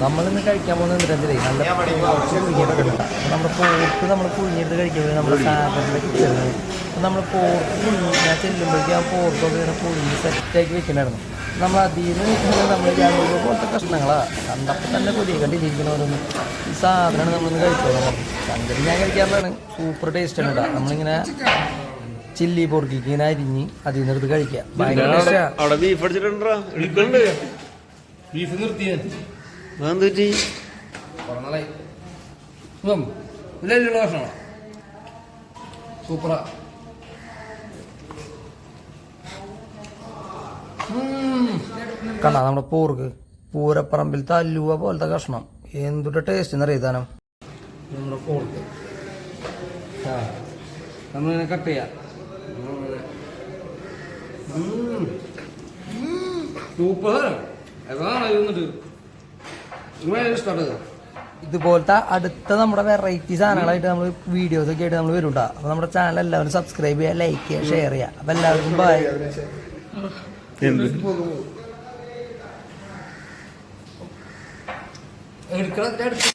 നമ്മളിന്ന് കഴിക്കാൻ പോകുന്നത് എന്തിനാ നല്ല നമ്മുടെ പോർക്ക് നമ്മൾ പുഴുങ്ങിയിട്ട് കഴിക്കുമ്പോൾ നമ്മുടെ സാഗറിന്റെ അപ്പം നമ്മൾ പോർക്ക് പുഴുങ്ങി ഞാൻ ചെല്ലുമ്പോഴേക്കും ആ പോർക്കൊക്കെ ഇങ്ങനെ പുഴുങ്ങി സെറ്റാക്കി വെക്കണമായിരുന്നു നമ്മൾ അതിൽ നിന്ന് നിൽക്കുന്നത് നമ്മൾ ജാമ്പൂർ പോലത്തെ കഷ്ണങ്ങളാണ് കണ്ടപ്പോൾ തന്നെ കൊതിയെ കണ്ടിരിക്കണവരൊന്നും ഈ സാധനമാണ് നമ്മളിന്ന് കഴിച്ചോളാം സംഗതി ഞാൻ കഴിക്കാറുള്ളതാണ് സൂപ്പർ ടേസ്റ്റ് ആണ് കേട്ടോ. നമ്മളിങ്ങനെ ചില്ലി പൊറുക്കിക്ക് ഇങ്ങനെ അരിഞ്ഞ് അതിൽ നിന്ന് എടുത്ത് കഴിക്കുക ഭയങ്കര ടേസ്റ്റാണ് അവിടെ ബീഫ് അടിച്ചിട്ടുണ്ടാ? ബീഫ് നിർത്തിയ. ഭക്ഷണമാണ് സൂപ്പറാ. കണ്ട നമ്മുടെ പൂർക്ക് പൂരപ്പറമ്പിൽ തല്ലുവ പോലത്തെ കഷ്ണം. എന്തുട്ട ടേസ്റ്റ് എന്നറിയ നമ്മുടെ പോർക്ക്. നമ്മളിങ്ങനെ കട്ട് ചെയ്യാം. സൂപ്പർ. എതാണ് ഇരുന്നിട്ട് ഭയങ്കര ഇഷ്ടപ്പെട്ടത് ഇതുപോലത്തെ അടുത്ത നമ്മുടെ വെറൈറ്റി സാധനങ്ങളായിട്ട് നമ്മൾ വീഡിയോസ് ഒക്കെ ആയിട്ട് നമ്മൾ വരും അപ്പൊ അപ്പോൾ നമ്മുടെ ചാനൽ എല്ലാവരും സബ്സ്ക്രൈബ് ചെയ്യുക ലൈക്ക് ചെയ്യുക ഷെയർ ചെയ്യുക. അപ്പോൾ എല്ലാവർക്കും ബൈ എടുക്കണം?